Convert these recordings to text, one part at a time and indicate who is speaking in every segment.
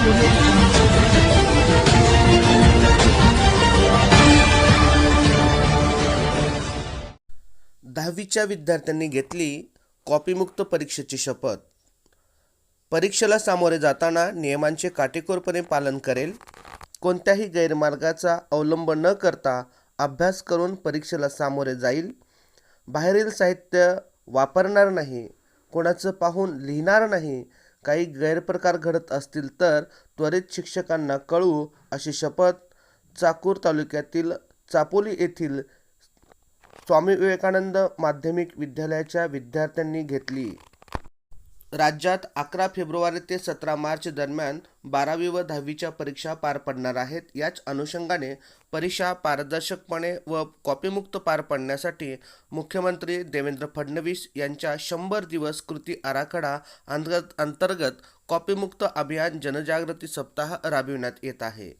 Speaker 1: दहावीच्या विद्यार्थ्यांनी घेतली कॉपीमुक्त परीक्षेची शपथ. परीक्षेला सामोरे जाताना नियमांचे काटेकोरपणे पालन करेल. कोणत्याही गैरमार्गाचा अवलंब न करता अभ्यास करून परीक्षेला सामोरे जाईल. बाहेरील साहित्य वापरणार नाही कोणाचं पाहून लिहिणार नाही काही गैरप्रकार घडत असतील तर त्वरित शिक्षकांना कळवू अशी शपथ चाकूर तालुक्यातील चापोली येथील स्वामी विवेकानंद माध्यमिक विद्यालयाच्या विद्यार्थ्यांनी घेतली. राज्यात अकरा फेब्रुवारी ते सतरा मार्च दरम्यान बारावी व दहावीच्या परीक्षा पार पडणार आहेत. याच अनुषंगाने परीक्षा पारदर्शकपणे व कॉपीमुक्त पार पडण्यासाठी मुख्यमंत्री देवेंद्र फडणवीस यांच्या शंभर दिवस कृती आराखडा अंतर्गत अंतर्गत कॉपीमुक्त अभियान जनजागृती सप्ताह राबविण्यात येत आहे.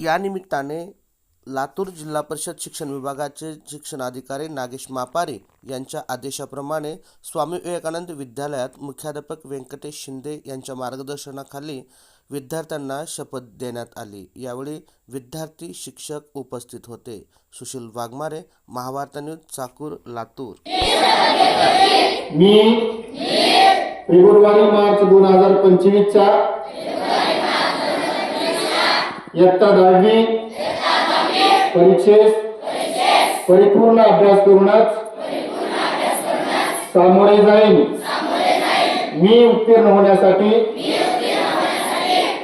Speaker 1: या निमित्ताने लातूर जिल्हा परिषद शिक्षण विभागाचे शिक्षणाधिकारी नागेश मापारे यांच्या आदेशाप्रमाणे स्वामी विवेकानंद विद्यालयात मुख्याध्यापक व्यंकटेश शिंदे यांच्या मार्गदर्शनाखाली विद्यार्थ्यांना शपथ देण्यात आली. यावेळी विद्यार्थी शिक्षक उपस्थित होते. सुशील वाघमारे महावार्ता न्यूज चाकूर लातूर.
Speaker 2: मी फेब्रुवारी मार्च दोन हजार पंचवीसच्या इयत्ता दहावी परीक्षेस परिपूर्ण अभ्यास करूनच सामोरे जाईन. मी उत्तीर्ण होण्यासाठी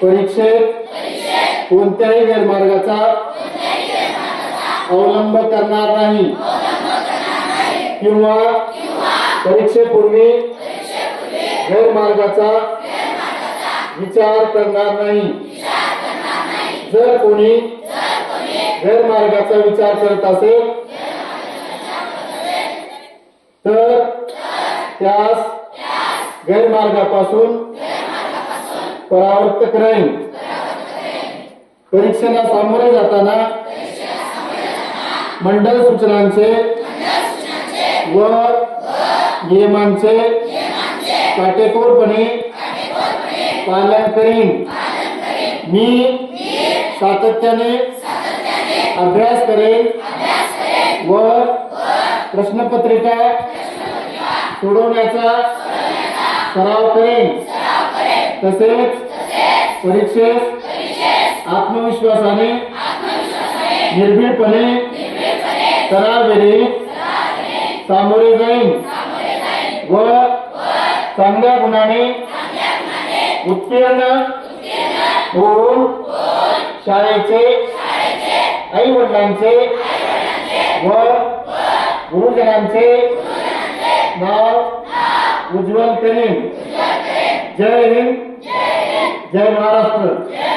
Speaker 2: परीक्षेत कोणत्याही गैरमार्गाचा अवलंब करणार नाही. किंवा परीक्षेपूर्वी गैरमार्गाचा विचार करणार नाही. जर कोणी गैरमार्गाचा विचार करत असेल तर त्यास गैरमार्गापासून परावृत्त करेन. परीक्षेला सामोरे जाताना मंडळ सूचनांचे व नियमांचे काटेकोरपणे पालन करीन. मी सातत्याने अभ्यास करेन. व प्रश्नपत्रिका सोडवण्याचा सराव करेन. तसेच परीक्षेस आत्मविश्वासाने निर्भीडपणे सरावेळी सामोरे जाईन. व चांगल्या गुणाने उत्तीर्ण होऊन शाळेचे आई वडिलांचे व गुरुजनांचे नाव उज्ज्वल करीन. जय हिंद जय महाराष्ट्र.